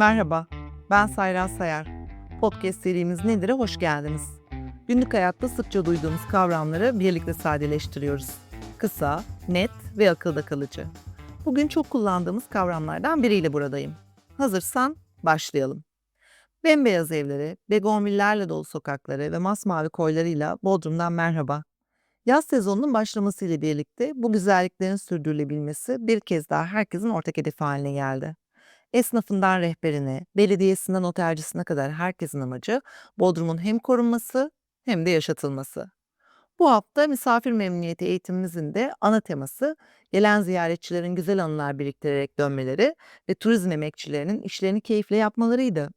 Merhaba, ben Sayra Sayar. Podcast serimiz Nedir'e hoş geldiniz. Günlük hayatta sıkça duyduğumuz kavramları birlikte sadeleştiriyoruz. Kısa, net ve akılda kalıcı. Bugün çok kullandığımız kavramlardan biriyle buradayım. Hazırsan başlayalım. Bembeyaz evleri, begonvillerle dolu sokakları ve masmavi koylarıyla Bodrum'dan merhaba. Yaz sezonunun başlamasıyla birlikte bu güzelliklerin sürdürülebilmesi bir kez daha herkesin ortak hedefi haline geldi. Esnafından rehberine, belediyesinden otelcisine kadar herkesin amacı Bodrum'un hem korunması hem de yaşatılması. Bu hafta misafir memnuniyeti eğitimimizin de ana teması gelen ziyaretçilerin güzel anılar biriktirerek dönmeleri ve turizm emekçilerinin işlerini keyifle yapmalarıydı.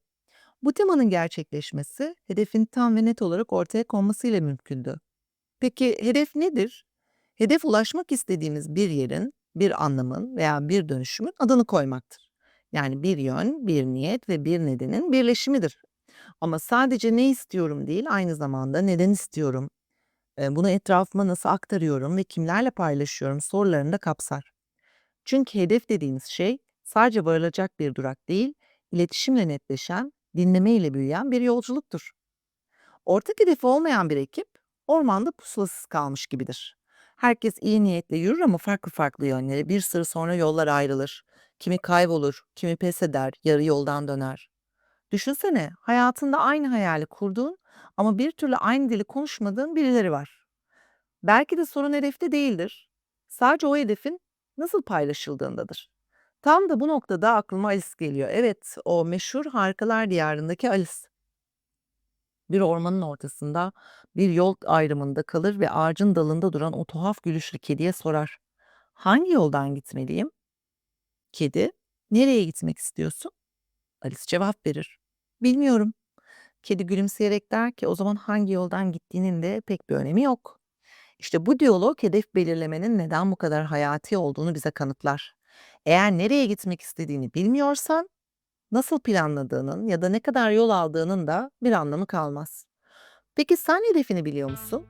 Bu temanın gerçekleşmesi hedefin tam ve net olarak ortaya konmasıyla mümkündü. Peki hedef nedir? Hedef ulaşmak istediğimiz bir yerin, bir anlamın veya bir dönüşümün adını koymaktır. Yani bir yön, bir niyet ve bir nedenin birleşimidir. Ama sadece ne istiyorum değil, aynı zamanda neden istiyorum, bunu etrafıma nasıl aktarıyorum ve kimlerle paylaşıyorum sorularını da kapsar. Çünkü hedef dediğimiz şey sadece varılacak bir durak değil, iletişimle netleşen, dinlemeyle büyüyen bir yolculuktur. Ortak hedefi olmayan bir ekip ormanda pusulasız kalmış gibidir. Herkes iyi niyetle yürür ama farklı farklı yönlere bir sır sonra yollar ayrılır. Kimi kaybolur, kimi pes eder, yarı yoldan döner. Düşünsene hayatında aynı hayali kurduğun ama bir türlü aynı dili konuşmadığın birileri var. Belki de sorun hedefte değildir. Sadece o hedefin nasıl paylaşıldığındadır. Tam da bu noktada aklıma Alice geliyor. Evet, o meşhur Harikalar Diyarı'ndaki Alice. Bir ormanın ortasında bir yol ayrımında kalır ve ağacın dalında duran o tuhaf gülüşlü kediye sorar. Hangi yoldan gitmeliyim? Kedi, nereye gitmek istiyorsun? Alice cevap verir. Bilmiyorum. Kedi gülümseyerek der ki o zaman hangi yoldan gittiğinin de pek bir önemi yok. İşte bu diyalog hedef belirlemenin neden bu kadar hayati olduğunu bize kanıtlar. Eğer nereye gitmek istediğini bilmiyorsan nasıl planladığının ya da ne kadar yol aldığının da bir anlamı kalmaz. Peki sen hedefini biliyor musun?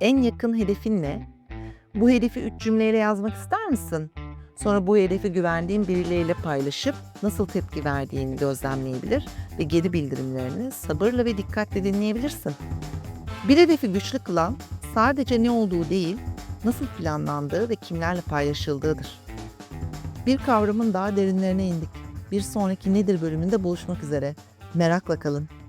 En yakın hedefin ne? Bu hedefi üç cümleyle yazmak ister misin? Sonra bu hedefi güvendiğin birileriyle paylaşıp nasıl tepki verdiğini gözlemleyebilir ve geri bildirimlerini sabırla ve dikkatle dinleyebilirsin. Bir hedefi güçlü kılan sadece ne olduğu değil, nasıl planlandığı ve kimlerle paylaşıldığıdır. Bir kavramın daha derinlerine indik. Bir sonraki nedir bölümünde buluşmak üzere. Merakla kalın.